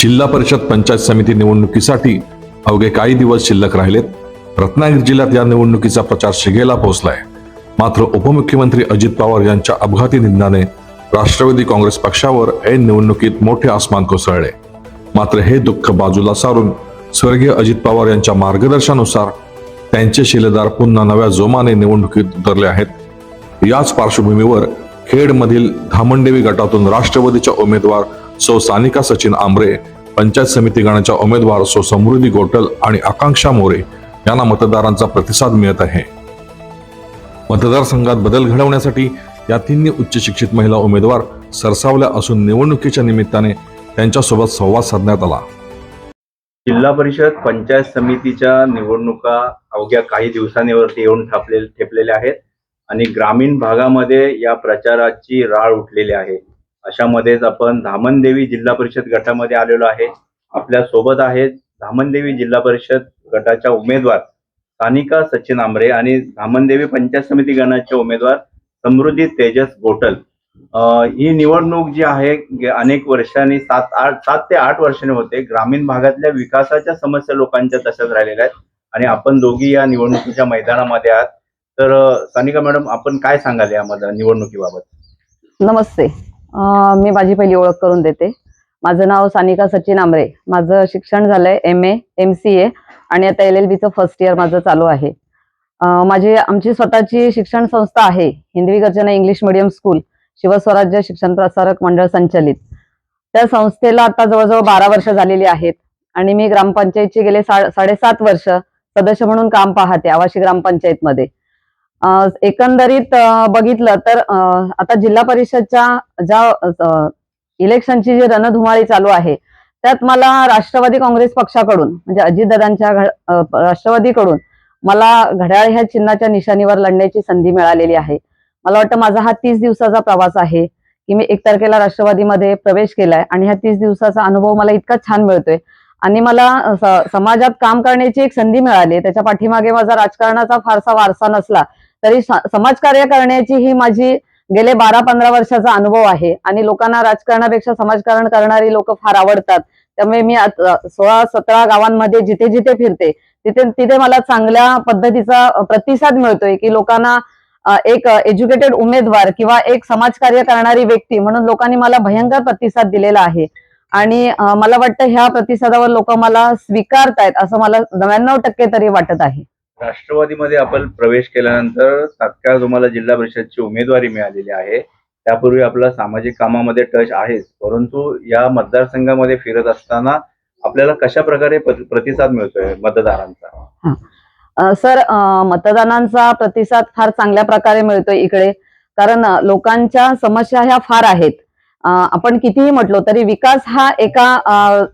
जिल्हा परिषद पंचायत समिती निवडणुकीसाठी अवघे काही दिवस शिल्लक राहिलेत. रत्नागिरी जिल्ह्यात या निवडणुकीचा प्रचार शिगेला पोहोचलाय. मात्र उपमुख्यमंत्री अजित पवार यांच्या अपघाती निधनाने राष्ट्रवादी काँग्रेस पक्षावर ऐन निवडणुकीत मोठे आसमान कोसळले. मात्र हे दुःख बाजूला सारून स्वर्गीय अजित पवार यांच्या मार्गदर्शनानुसार त्यांचे शिलेदार पुन्हा नव्या जोमाने निवडणुकीत उतरले आहेत. याच पार्श्वभूमीवर खेडमधील धामणदेवी गटातून राष्ट्रवादीच्या उमेदवार सौ सानिका सचिन आंबरे पंचायत समिती गणाच्या उमेदवार सो समृद्धी गोटल आणि आकांक्षा मोरे यांना मतदारांचा प्रतिसाद मिळत आहे. मतदारसंघात बदल घडवण्यासाठी या तिन्ही उच्च शिक्षित महिला उमेदवार सरसावल्या असून निवडणुकीच्या निमित्ताने त्यांच्यासोबत संवाद साधण्यात आला. जिल्हा परिषद पंचायत समितीच्या निवडणुका अवघ्या काही दिवसांवरती येऊन ठापले ठेपलेल्या आहेत आणि ग्रामीण भागामध्ये या प्रचाराची राळ उठलेली आहे. अशामध्येच आपण धामणदेवी जिल्हा परिषद गटामध्ये आलेलो आहे. आपल्यासोबत आहेत धामणदेवी जिल्हा परिषद गटाच्या उमेदवार सानिका सचिन आंबरे आणि धामणदेवी पंचायत समिती गणाचे उमेदवार समृद्धी तेजस गोटल. ही निवडणूक जी आहे अनेक वर्षांनी सात आठ सात ते आठ वर्षांनी होते. ग्रामीण भागातल्या विकासाच्या समस्या लोकांच्या तशाच राहिलेल्या आहेत आणि आपण दोघी या निवडणुकीच्या मैदानामध्ये आहात. तर सानिका मॅडम आपण काय सांगाल या निवडणुकीबाबत? नमस्ते. मी माझी पहिली ओळख करून देते. माझं नाव सानिका सचिन आमरे. माझं शिक्षण झालंय M A M C A आणि आता एल एल बीचं फर्स्ट इयर माझं चालू आहे. माझी आमची स्वतःची शिक्षण संस्था आहे हिंदवी गर्जना इंग्लिश मिडियम स्कूल शिवस्वराज्य शिक्षण प्रसारक मंडळ संचलित. त्या संस्थेला आता जवळजवळ बारा वर्ष झालेली आहेत आणि मी ग्रामपंचायतची गेले सा- साडेसात वर्ष सदस्य म्हणून काम पाहते आवाशी ग्रामपंचायतमध्ये. एकंदरीत बघितलं तर अं, आता जिल्हा परिषदच्या ज्या इलेक्शनची जी रणधुमाळी चालू आहे त्यात मला राष्ट्रवादी काँग्रेस पक्षाकडून म्हणजे अजितदादांच्या राष्ट्रवादीकडून मला घड्याळ ह्या चिन्हाच्या निशाणीवर लढण्याची संधी मिळालेली आहे. मला वाटतं माझा हा तीस दिवसाचा प्रवास आहे की मी एक तारखेला राष्ट्रवादीमध्ये प्रवेश केलाय आणि ह्या तीस दिवसाचा अनुभव मला इतका छान मिळतोय आणि मला समाजात काम करण्याची एक संधी मिळाली. त्याच्या पाठीमागे माझा राजकारणाचा फारसा वारसा नसला तरी समाजकार्य करण्याची ही माझी गेले बारा पंधरा वर्षाचा अनुभव आहे. आणि लोकांना राजकारणापेक्षा समाजकारण करणारी लोक फार आवडतात. त्यामुळे मी सोळा सतरा गावांमध्ये जिथे जिथे फिरते तिथे तिथे मला चांगल्या पद्धतीचा प्रतिसाद मिळतोय की लोकांना एक एज्युकेटेड उमेदवार किंवा एक समाजकार्य करणारी व्यक्ती म्हणून लोकांनी मला भयंकर प्रतिसाद दिलेला आहे. आणि मला वाटतं ह्या प्रतिसादावर लोक मला स्वीकारतायत असं मला नव्याण्णव टक्के तरी वाटत आहे. राष्ट्रवादीमध्ये आपण प्रवेश केल्यानंतर तात्काळ तुम्हाला जिल्हा परिषदची उमेदवारी मिळालेली आहे. त्यापूर्वी आपला सामाजिक कामामध्ये टच आहेच परंतु या मतदारसंघामध्ये फिरत असताना आपल्याला कशा प्रकारे प्रतिसाद मिळतोय मतदारांचा? सर मतदानांचा प्रतिसाद फार चांगल्या प्रकारे मिळतोय इकडे कारण लोकांच्या समस्या ह्या फार आहेत. आपण कितीही म्हटलो तरी विकास हा एका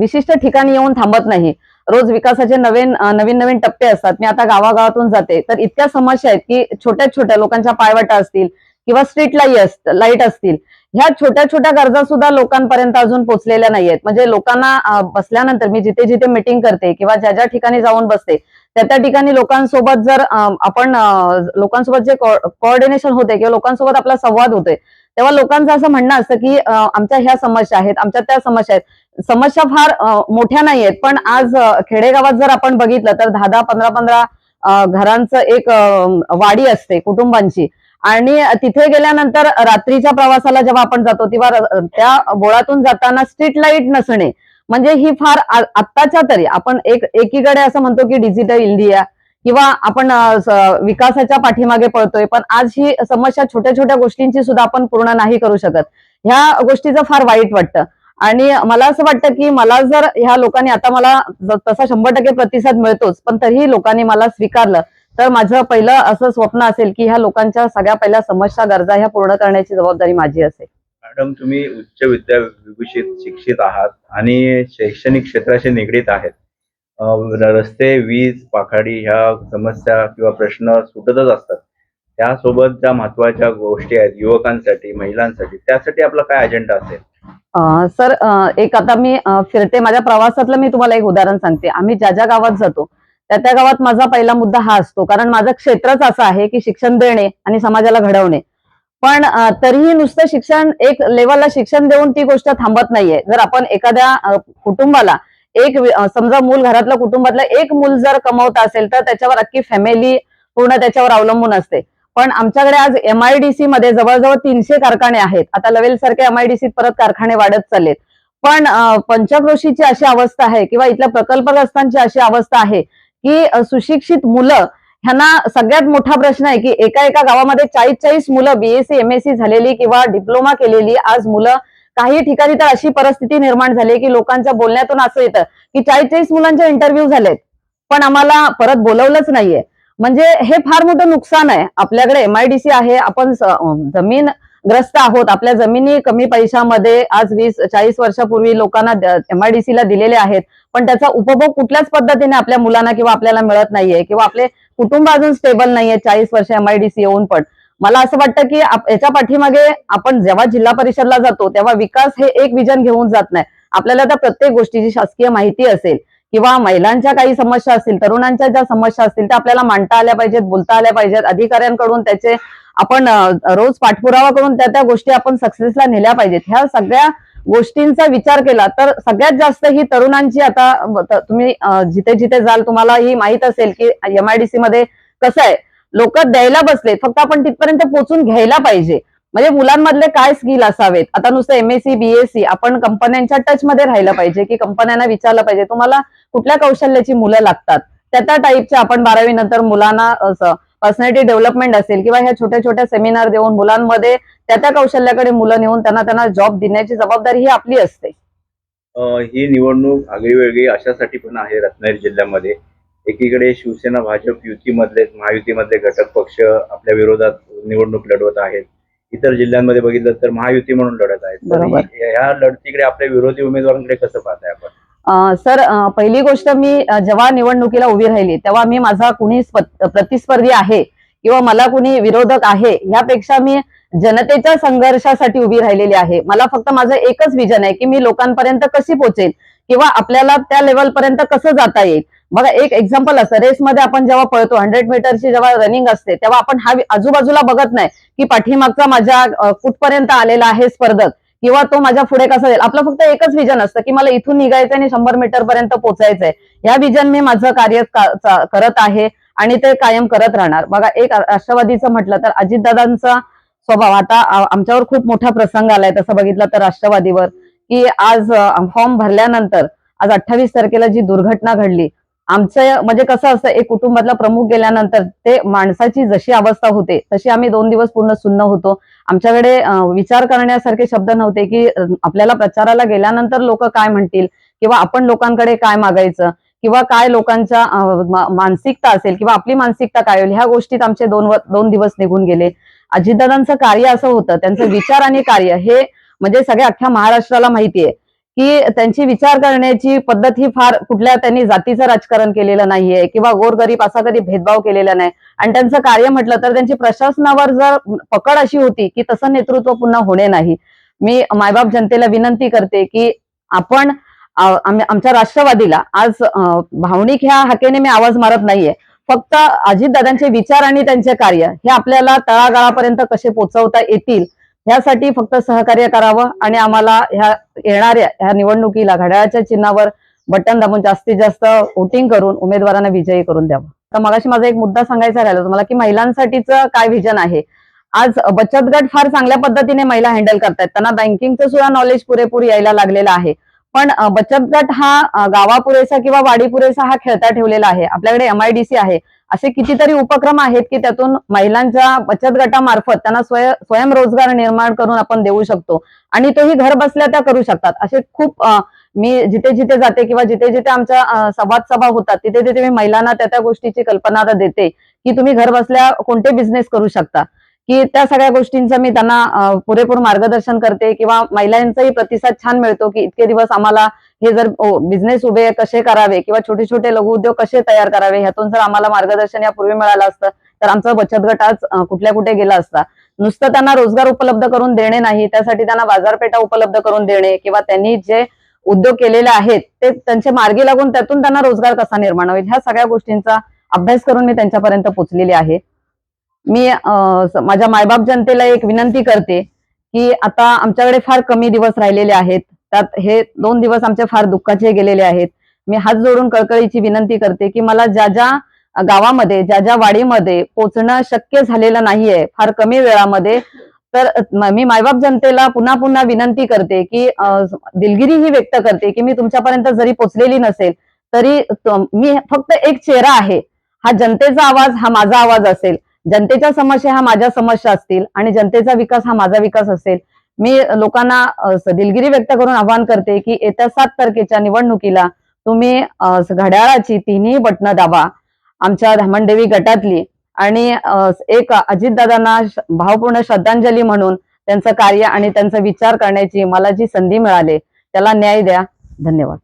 विशिष्ट ठिकाणी येऊन थांबत नाही. रोज विकासाचे नवीन नवीन नवीन टप्पे असतात. मी आता गावागावातून जाते. तर इतक्या समस्या आहेत की छोट्या छोट्या लोकांच्या पायवाटा असतील किंवा स्ट्रीट लाइट लाइट असतील. ह्या छोट्या छोट्या गरजा सुद्धा लोकांपर्यंत अजून पोहोचलेल्या नाहीयेत. म्हणजे लोकांना बसल्यानंतर मी जिथे जिथे मिटिंग करते किंवा ज्या ज्या ठिकाणी जाऊन बसते त्या त्या ठिकाणी लोकांसोबत जर आपण लोकांसोबत जे कोऑर्डिनेशन होते किंवा लोकांसोबत आपला संवाद होतोय तेव्हा लोकांचं असं म्हणणं असतं की आमच्या ह्या समस्या आहेत आमच्या त्या समस्या आहेत. समस्या फार मोठ्या नाही आहेत पण आज खेडेगावात जर आपण बघितलं तर दहा दहा पंधरा पंधरा घरांचं एक वाडी असते कुटुंबांची. आणि तिथे गेल्यानंतर रात्रीच्या प्रवासाला जेव्हा आपण जातो तेव्हा त्या बोळातून जाताना स्ट्रीट लाइट नसणे. म्हणजे ही फार आत्ताच्या तरी आपण एक एकीकडे असं म्हणतो की डिजिटल इंडिया किंवा आपण विकासाच्या पाठीमागे पळतोय पण आज ही समस्या छोट्या छोट्या गोष्टींची सुद्धा आपण पूर्ण नाही करू शकत. ह्या गोष्टीचं फार वाईट वाटतं. आणि मला असं वाटतं की मला जर ह्या लोकांनी आता मला तसा शंभर टक्के प्रतिसाद मिळतोच पण तरीही लोकांनी मला स्वीकारलं तर माझं पहिलं असं स्वप्न असेल की ह्या लोकांच्या सगळ्या पहिल्या समस्या गरजा ह्या पूर्ण करण्याची जबाबदारी माझी असेल. मॅडम तुम्ही उच्च विद्या विभूषित शिक्षित आहात आणि शैक्षणिक क्षेत्राशी निगडीत आहेत. रस्ते वीज पाखाडी ह्या समस्या किंवा प्रश्न सुटतच असतात. त्यासोबत ज्या महत्त्वाच्या गोष्टी आहेत युवकांसाठी महिलांसाठी त्यासाठी आपला काय अजेंडा असेल? सर एक आता मी फिरते. माझ्या प्रवासातलं मी तुम्हाला एक उदाहरण सांगते. आम्ही ज्या ज्या गावात जातो त्या त्या गावात माझा पहिला मुद्दा हा असतो. कारण माझं क्षेत्रच असं आहे की शिक्षण देणे आणि समाजाला घडवणे. पण तरीही नुसतं शिक्षण एक लेवलला शिक्षण देऊन ती गोष्ट थांबत नाहीये. जर आपण एखाद्या कुटुंबाला एक समजा मूल घरातलं कुटुंबातलं एक मूल जर कमवत असेल तर त्याच्यावर अख्खी फॅमिली पूर्ण त्याच्यावर अवलंबून असते. पण आमच्याकडे आज एमआयडीसी मध्ये जवळजवळ तीनशे कारखाने आहेत. आता लवेल सारखे एमआयडीसीत परत कारखाने वाढत चाललेत. पण पंचक्रोशीची अशी अवस्था आहे किंवा इथल्या प्रकल्पग्रस्तांची अशी अवस्था आहे की सुशिक्षित मुलं ह्यांना सगळ्यात मोठा प्रश्न आहे की एका एका गावामध्ये चाळीस चाळीस मुलं बीएससी एमएससी झालेली किंवा डिप्लोमा केलेली आज मुलं काही ठिकाणी तर अशी परिस्थिती निर्माण झाली की लोकांच्या बोलण्यातून असं येतं की चाळीस चाळीस मुलांचे इंटरव्ह्यू झालेत. पण आम्हाला परत बोलवलंच नाहीये. म्हणजे हे फार मोठं नुकसान आहे. आपल्याकडे एमआयडीसी आहे. आपण जमीन ग्रस्त आहोत. आपल्या जमिनी कमी पैशामध्ये आज वीस चाळीस वर्षापूर्वी लोकांना एमआयडीसीला दिलेले आहेत. पण त्याचा उपभोग कुठल्याच पद्धतीने आपल्या मुलांना किंवा आपल्याला मिळत नाहीये. किंवा आपले कुटुंब अजून स्टेबल नाहीये. चाळीस वर्ष एमआयडीसी येऊन पण. मला असं वाटतं की याच्या पाठीमागे आपण जेव्हा जिल्हा परिषदला जातो तेव्हा विकास हे एक विजन घेऊन जात नाही. आपल्याला त्या प्रत्येक गोष्टीची शासकीय माहिती असेल किंवा महिलांच्या काही समस्या असतील तरुणांच्या ज्या समस्या असतील त्या आपल्याला मांडता आल्या पाहिजेत बोलता आल्या पाहिजेत. अधिकाऱ्यांकडून त्याचे आपण रोज पाठपुरावा करून त्या त्या गोष्टी आपण सक्सेसला नेल्या पाहिजेत. ह्या सगळ्या गोष्टींचा विचार केला तर सगळ्यात जास्त ही तरुणांची आता तुम्ही जिथे जिथे जाल तुम्हाला ही माहीत असेल की एमआयडीसी मध्ये कसं आहे. लोक द्यायला बसले फक्त आपण तिथपर्यंत पोहोचून घ्यायला पाहिजे. म्हणजे मुलांमधले काय स्किल असावेत? आता नुसतं एमएससी बीएससी आपण कंपन्यांच्या टच मध्ये राहिलं पाहिजे की कंपन्यांना विचारलं पाहिजे. तुम्हाला कुठल्या कौशल्याची मुलं लागतात? त्या त्या टाईपच्या आपण बारावी नंतर मुलांना असं पर्सनॅलिटी डेव्हलपमेंट असेल किंवा ह्या छोट्या छोट्या सेमिनार देऊन मुलांमध्ये त्या त्या कौशल्याकडे मुलं नेऊन त्यांना त्यांना जॉब देण्याची जबाबदारी ही आपली असते. ही निवडणूक आगळीवेगळी अशासाठी पण आहे रत्नागिरी जिल्ह्यामध्ये. एकीकडे शिवसेना भाजप युतीमधले महायुतीमधले घटक पक्ष आपल्या विरोधात निवडणूक लढवत आहेत. इतर जिल्ह्यांमध्ये बघितलं तर महायुती म्हणून लढत आहेत. ह्या लढतीकडे आपल्या विरोधी उमेदवारांकडे कसं पाहताय आपण? सर पहिली गोष्ट मी जेव्हा निवडणुकीला उभी राहिली तेव्हा मी माझा कुणी स्प- प्रतिस्पर्धी आहे किंवा मला कुणी विरोधक आहे ह्यापेक्षा मी जनतेच्या संघर्षासाठी उभी राहिलेली आहे. मला फक्त माझं एकच विजन आहे की मी लोकांपर्यंत कशी पोहोचेल? किंवा आपल्याला त्या लेवल पर्यंत कसं जाता येईल? बघा एक एक्झाम्पल असतं रेसमध्ये आपण जेव्हा पळतो हंड्रेड मीटरची जेव्हा रनिंग असते तेव्हा आपण हा आजूबाजूला बघत नाही की पाठीमागचा माझ्या कुठपर्यंत आलेला आहे स्पर्धक किंवा तो माझ्या पुढे कसा जाईल. आपलं फक्त एकच विजन असतं की मला इथून निघायचं आणि शंभर मीटर पर्यंत पोहोचायचंय या विजन मी माझं कार्य करत आहे आणि ते कायम करत राहणार. बघा एक राष्ट्रवादीचं म्हटलं तर अजितदादांचा स्वभाव. आता आमच्यावर खूप मोठा प्रसंग आलाय. तसं बघितलं तर राष्ट्रवादीवर. की आज फॉर्म भरल्यानंतर आज अठ्ठावीस तारखेला जी दुर्घटना घडली आमचं म्हणजे कसं असतं एक कुटुंबातला प्रमुख गेल्यानंतर ते माणसाची जशी अवस्था होते तशी आम्ही दोन दिवस पूर्ण सुन्न होतो. आमच्याकडे विचार करण्यासारखे शब्द नव्हते की आपल्याला प्रचाराला गेल्यानंतर लोक काय म्हणतील किंवा आपण लोकांकडे काय मागायचं किंवा काय लोकांच्या मानसिकता असेल किंवा आपली मानसिकता काय होईल ह्या गोष्टीत आमचे दोन व- दोन दिवस निघून गेले. अजितदादांचं कार्य असं होतं त्यांचं विचार आणि कार्य हे म्हणजे सगळ्या अख्ख्या महाराष्ट्राला माहिती आहे की त्यांची विचार करण्याची पद्धत ही फार कुठल्या त्यांनी जातीचं राजकारण केलेलं नाहीये किंवा गोरगरीब असा कधी भेदभाव केलेला नाही. आणि त्यांचं कार्य म्हटलं तर त्यांची प्रशासनावर जर पकड अशी होती की तसं नेतृत्व पुन्हा होणे नाही. मी मायबाप जनतेला विनंती करते की आपण आमच्या राष्ट्रवादीला आज भावनिक ह्या हाकेने मी आवाज मारत नाहीये. फक्त अजितदादांचे विचार आणि त्यांचे कार्य हे आपल्याला तळागाळापर्यंत कसे पोहोचवता येतील ह्यासाठी फक्त सहकार्य करावं आणि आम्हाला ह्या येणाऱ्या ह्या निवडणुकीला घड्याळाच्या चिन्हावर बटन दाबून जास्तीत जास्त वोटिंग करून उमेदवारांना विजयी करून द्यावं. तर मगाशी माझा एक मुद्दा सांगायचा राहिला तुम्हाला की महिलांसाठीच काय विजन आहे? आज बचत गट फार चांगल्या पद्धतीने महिला हँडल करतायत. त्यांना बँकिंगचं सुद्धा नॉलेज पुरेपूर यायला लागलेलं आहे. पण बचत गट हा गावा गावापुरेसा किंवा वाडी पुरेसा हा खेळता ठेवलेला आहे. आपल्याकडे एमआयडीसी आहे. असे कितीतरी उपक्रम आहेत की त्यातून महिलांच्या बचत गटामार्फत त्यांना स्वय स्वयंरोजगार निर्माण करून आपण देऊ शकतो. आणि तोही घर बसल्या त्या करू शकतात. असे खूप मी जिथे जिथे जाते किंवा जिथे जिथे आमच्या संवाद सभा होतात तिथे तिथे मी महिलांना त्या त्या गोष्टीची कल्पना देते की तुम्ही घर बसल्या कोणते बिझनेस करू शकता. की त्या सगळ्या गोष्टींचं मी त्यांना पुरेपूर मार्गदर्शन करते किंवा महिलांचाही प्रतिसाद छान मिळतो की इतके दिवस आम्हाला हे जर बिझनेस उभे कसे करावे किंवा छोटे छोटे लघु उद्योग कसे तयार करावे ह्यातून जर आम्हाला मार्गदर्शन यापूर्वी मिळालं असतं तर आमचा बचत गट आज कुठल्या कुठे गेला असता. नुसतं त्यांना रोजगार उपलब्ध करून देणे नाही त्यासाठी त्यांना बाजारपेठा उपलब्ध करून देणे किंवा त्यांनी जे उद्योग केलेले आहेत ते त्यांचे मार्गी लागून त्यातून त्यांना रोजगार कसा निर्माण होईल ह्या सगळ्या गोष्टींचा अभ्यास करून मी त्यांच्यापर्यंत पोहोचलेली आहे. मी माझ्या मायबाप जनतेला एक विनंती करते की आता आमच्याकडे फार कमी दिवस राहिलेले आहेत. त्यात हे दोन दिवस आमचे फार दुःखाचे गेलेले आहेत. मी हात जोडून कळकळीची विनंती करते की मला ज्या ज्या गावामध्ये ज्या ज्या वाडीमध्ये पोचणं शक्य झालेलं नाहीये फार कमी वेळामध्ये तर मी मायबाप जनतेला पुन्हा पुन्हा विनंती करते की दिलगिरी ही व्यक्त करते की मी तुमच्यापर्यंत जरी पोचलेली नसेल तरी मी फक्त एक चेहरा आहे. हा जनतेचा आवाज हा माझा आवाज असेल. जनतेच्या समस्या हा माझ्या समस्या असतील आणि जनतेचा विकास हा माझा विकास असेल मी लोकांना दिलगिरी व्यक्त करून आवाहन करते की येत्या सात तारखेच्या निवडणुकीला तुम्ही घड्याळाची तिन्ही बटणं दाबा आमच्या धामणदेवी गटातली आणि एक अजितदादांना भावपूर्ण श्रद्धांजली म्हणून त्यांचं कार्य आणि त्यांचा विचार करण्याची मला जी संधी मिळाली त्याला न्याय द्या. धन्यवाद.